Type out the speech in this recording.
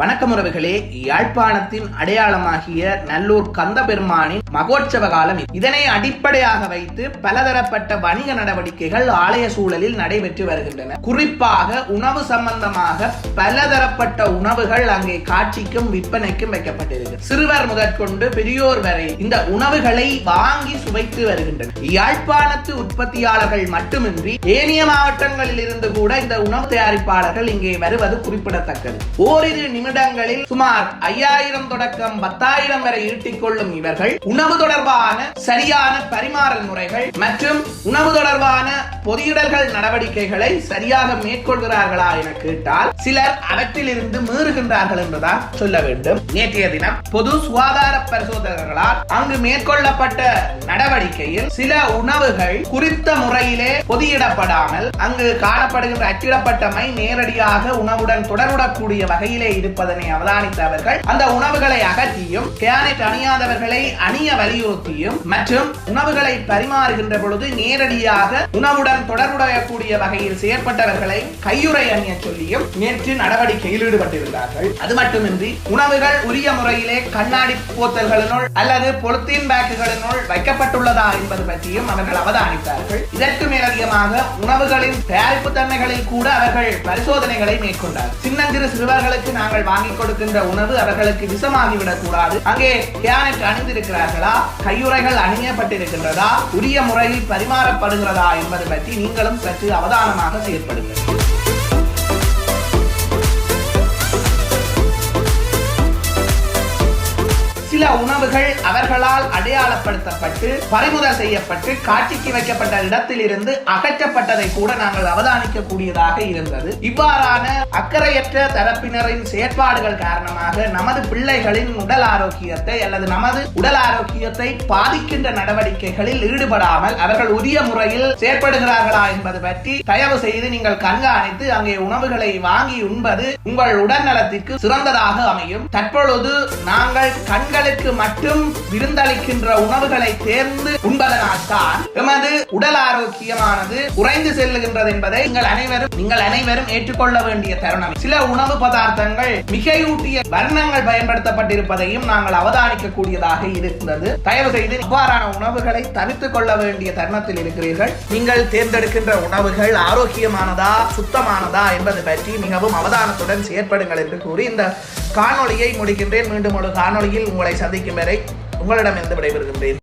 வணக்கம் உறவுகளே. யாழ்ப்பாணத்தின் அடையாளமாகிய நல்லூர் கந்த பெருமானின் மகோற்சவ காலம் இதனை அடிப்படையாக வைத்து பலதரப்பட்ட வணிக நடவடிக்கைகள் ஆலய சூழலில் நடைபெற்று வருகின்றன. குறிப்பாக உணவு சம்பந்தமாக பலதரப்பட்ட உணவுகள் அங்கே காட்சிக்கும் விற்பனைக்கும் வைக்கப்பட்டிருக்கு சிறுவர் முதற்கொண்டு பெரியோர் வரை இந்த உணவுகளை வாங்கி சுவைத்து வருகின்றனர். யாழ்ப்பாணத்து உற்பத்தியாளர்கள் மட்டுமின்றி ஏனைய மாவட்டங்களில் இருந்து கூட இந்த உணவு தயாரிப்பாளர்கள் இங்கே வருவது குறிப்பிடத்தக்கது. ஓரிரு நிமிடங்களில் சுமார் ஐயாயிரம் தொடக்கம் பத்தாயிரம் வரை ஈட்டிக் கொள்ளும் இவர்கள் உணவு தொடர்பான சரியான பரிமாறல் முறைகள் மற்றும் உணவு தொடர்பான பொதியிடல்கள் நடவடிக்கைகளை சரியாக மேற்கொள்கிறார்களா என கேட்டால் சிலர் அவற்றிலிருந்து மீறுகின்றார்கள் என்றுதான் சொல்ல வேண்டும். நேற்றைய தினம் பொது சுகாதார பரிசோதகர்களால் அங்கு மேற்கொள்ளப்பட்ட நடவடிக்கையில் சில உணவுகள் குறித்த முறையிலே பொதியிடப்படாமல் அங்கு காணப்படுகின்ற அச்சிடப்பட்டமை நேரடியாக உணவுடன் தொடர்புடக்கூடிய வகையிலே இருப்பதனை அவதானித்த அவர்கள் அந்த உணவுகளை அகற்றியும் கேனட் அணியாதவர்களை அணிய வலியுறுத்தியும் மற்றும் உணவுகளை பரிமாறுகின்ற பொழுது நேரடியாக உணவுடன் தொடர்புடையக்கூடிய வகையில் செயற்பட்டவர்களை கையுறை அணிய சொல்லியும் நேற்று நடவடிக்கையில் ஈடுபட்டிருந்தார்கள். அது மட்டுமின்றி உணவுகள் உரிய முறையிலே கண்ணாடி போத்தல்களினுள் அல்லது பொலித்தீன் பேக்குகளினுள் வைக்கப்பட்டுள்ளதா என்பது பற்றியும் அவர்கள் அவதானித்தார்கள். இதற்கு மேலதிகமாக உணவுகளின் தயாரிப்பு தன்மைகளில் கூட அவர்கள் பரிசோதனைகளை மேற்கொண்டார். சின்னஞ்சிறு சிறுவர்களுக்கு நாங்கள் வாங்கிக் கொடுக்கின்ற உணவு அவர்களுக்கு விஷமாகிவிடக் கூடாது. அங்கே கேனட் அணிந்திருக்கிறார்களா? கையுறைகள் அணியப்பட்டிருக்கின்றதா? உரிய முறையில் பரிமாறப்படுகிறதா என்பது பயன்படுத்தி நீங்களும் சற்று அவதானமாக செயற்படுங்கள். சில உணவுகள் அவர்களால் அடையாளப்படுத்தப்பட்டு பறிமுதல் செய்யப்பட்டு காட்சிக்கு வைக்கப்பட்ட இடத்திலிருந்து அகற்றப்பட்டதை கூட நாங்கள் அவதானிக்க கூடியதாக இருந்தது. இவ்வாறான அக்கறையற்ற தரப்பினரின் செயற்பாடுகள் காரணமாக நமது பிள்ளைகளின் உடல் ஆரோக்கியத்தை அல்லது நமது உடல் ஆரோக்கியத்தை பாதிக்கின்ற நடவடிக்கைகளில் ஈடுபடாமல் அவர்கள் உரிய முறையில் செயற்படுகிறார்களா என்பது பற்றி தயவு செய்து நீங்கள் கண்காணித்து அங்கே உணவுகளை வாங்கி உண்பது உங்கள் உடல் நலத்திற்கு சிறந்ததாக அமையும். தற்பொழுது நாங்கள் கண்களுக்கு மட்டும் விருந்தளிக்கின்ற உணவுகளை தேர்ந்து உண்பதனால்தான் எமது உடல் ஆரோக்கியமானது குறைந்து செல்லுகின்றது என்பதை நீங்கள் அனைவரும் நீங்கள் அனைவரும் ஏற்றுக்கொள்ள வேண்டிய தருணம். சில உணவு பதார்த்தங்கள் மிகையூட்டிய வர்ணங்கள் பயன்படுத்தப்பட்டிருப்பதையும் நாங்கள் அவதானிக்க கூடியதாக இருந்தது தயவு செய்து இவ்வாறான உணவுகளை தவிர்த்துக் கொள்ள வேண்டிய தருணத்தில் இருக்கிறீர்கள். நீங்கள் தேர்ந்தெடுக்கின்ற உணவுகள் ஆரோக்கியமானதா சுத்தமானதா என்பது பற்றி மிகவும் அவதானத்துடன் செயற்படுங்கள் என்று கூறி இந்த காணொளியை முடிக்கின்றேன். மீண்டும் ஒரு காணொளியில் உங்களை சந்திக்கும் வரை உங்களிடமிருந்து விடைபெறுகின்றேன்.